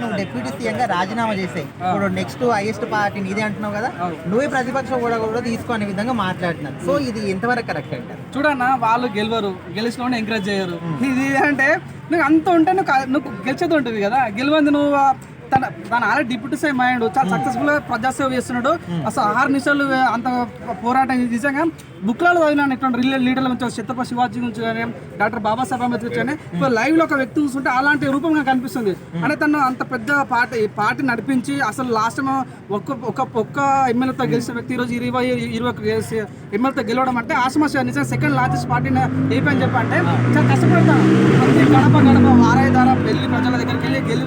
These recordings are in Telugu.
నువ్వు డిప్యూటీ సీఎం గా రాజీనామా చేసాయి. ఇప్పుడు నెక్స్ట్ హైయెస్ట్ పార్టీ నీదే అంటున్నావు కదా నువ్వే ప్రతిపక్షం కూడా కూడా తీసుకో అనే విధంగా మాట్లాడుతున్నాను సో ఇది ఎంతవరకు కరెక్ట్ అంటారు చూడన్న వాళ్ళు గెలవరు గెలిచిన ఎంకరేజ్ చేయరు. ఇది అంటే నువ్వు అంత ఉంటే నువ్వు నువ్వు గెలిచేది ఉంటుంది కదా. గెలవంది నువ్వు తన తన ఆల్రెడీ డిప్యూటీ సీఎం అయ్యాడు. చాలా సక్సెస్ఫుల్గా ప్రజాసేవ చేస్తున్నాడు అసలు ఆరు నిమిషాలు అంత పోరాటం నిజంగా. బుక్లలో చదివినాను ఇటువంటి రిలే లీడర్ల నుంచి ఛత్రపతి శివాజీ నుంచి కానీ డాక్టర్ బాబాసాహెబ్ అంబేద్కర్ కానీ ఇప్పుడు లైవ్లో ఒక వ్యక్తి చూస్తుంటే అలాంటి రూపంగా కనిపిస్తుంది. అంటే తను అంత పెద్ద పార్టీ పార్టీ నడిపించి అసలు లాస్ట్ టైం ఒక్క ఒక్క ఒక్క ఎమ్మెల్యేతో గెలిచిన వ్యక్తి ఈరోజు ఇరవై ఇరవై గెలిచి ఎమ్మెల్యేతో గెలవడం అంటే ఆశమాష నిజంగా సెకండ్ లార్జెస్ట్ పార్టీని ఏపీ అని చెప్పి అంటే చాలా కష్టపడతాను. గడప గడప వారాయి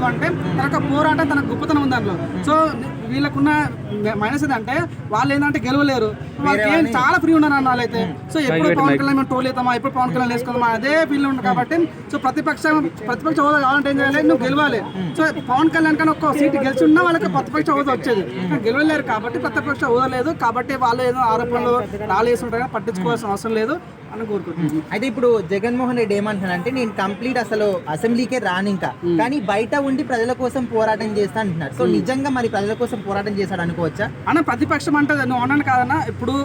అంటే తన యొక్క పోరాటం తన గొప్పతనం ఉంది దాంట్లో సో వీళ్ళకున్న మైనస్ ఏంటంటే వాళ్ళు ఏంటంటే గెలవలేరు. వాళ్ళకి చాలా ఫ్రీ ఉన్నారు అన్న వాళ్ళైతే. సో ఎప్పుడు పవన్ కళ్యాణ్ మేము టోల్ అవుతామా ఎప్పుడు పవన్ కళ్యాణ్ వేసుకుందామా? అదే ఫీల్ ఉంది కాబట్టి సో ప్రతిపక్షం ప్రతిపక్ష హోదా కావాలంటే ఏం చేయాలి? నువ్వు గెలవాలి. సో పవన్ కళ్యాణ్ కానీ ఒక్క సీట్ గెలిచి ఉన్నా వాళ్ళకి ప్రతిపక్ష హోదా వచ్చేది. గెలవలేరు కాబట్టి ప్రతిపక్ష హోదా లేదు. కాబట్టి వాళ్ళు ఏదో ఆరోపణలు రాలేస్తుంటారు కానీ పట్టించుకోవాల్సిన అవసరం లేదు అని కోరుకుంటున్నాను. అయితే ఇప్పుడు జగన్మోహన్ రెడ్డి ఏమంటున్నాడంటే నేను కంప్లీట్ అసలు అసెంబ్లీకే రాను ఇంకా. కానీ బయట ఉండి ప్రజల కోసం పోరాటం చేస్తా అంటున్నారు సో నిజంగా మరి ప్రజల కోసం పోరాటం చేశాడు అనుకోవచ్చా? అన్న ప్రతిపక్షం అంటే నువ్వు అన్నాను కాదన్నా ఇప్పుడు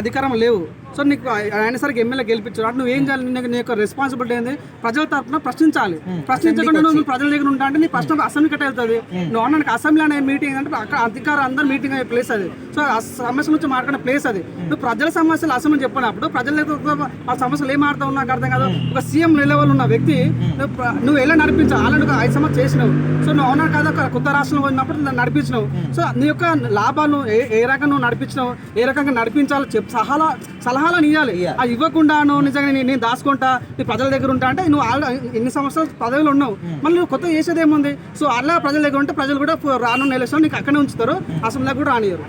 అధికారం లేవు. సో నీకు ఆయన సరికి ఎమ్మెల్యే గెలిపించారు. అంటే నువ్వు ఏం చేయాలి? నీకు నీ యొక్క రెస్పాన్సిబిలిటీ ఏంది? ప్రజల తరఫున ప్రశ్నించాలి. ప్రశ్నించకుండా నువ్వు ప్రజల దగ్గర ఉంటా అంటే నీ ప్రశ్న అసెంబ్లీ కట్ట వెళ్తుంది. నువ్వు అన్నాను అసెంబ్లీ అనే మీటింగ్ అంటే అక్కడ అధికారం అందరు మీటింగ్ అయ్యే ప్లేస్ అది. సో ఆ సమస్య నుంచి మాట్లాడే ప్లేస్ అది. నువ్వు ప్రజల సమస్యలు అసెంబ్లీ చెప్పినప్పుడు ప్రజల దగ్గర ఆ సమస్యలు ఏం ఆడుతూ నాకు అర్థం కాదు. ఒక సీఎం లెవెల్ ఉన్న వ్యక్తి నువ్వు ఎలా నడిపించావు? ఆల్రెడీ ఐదు సంవత్సరాలు చేసినావు. సో నువ్వు అవునా కాదు కొత్త రాష్ట్రంలో ఉన్నప్పుడు నడిపించినావు. సో నీ యొక్క లాభాలు ఏ ఏ రకంగా నువ్వు నడిపించినావు ఏ రకంగా నడిపించాలో చెప్పు. సలహా సలహాలను ఇవ్వాలి అది ఇవ్వకుండా నువ్వు నిజంగా నేను- నేను దాచుకుంటా నీ ప్రజల దగ్గర ఉంటా అంటే నువ్వు ఆల్రెడీ ఎన్ని సంవత్సరాలు పదవిలో ఉన్నావు. మళ్ళీ నువ్వు కొత్త చేసేది ఏముంది? సో అలా ప్రజల దగ్గర ఉంటే ప్రజలు కూడా రానున్న ఎలక్షన్ నీకు అక్కడే ఉంచుతారు అసెంబ్లీకి కూడా రానియరు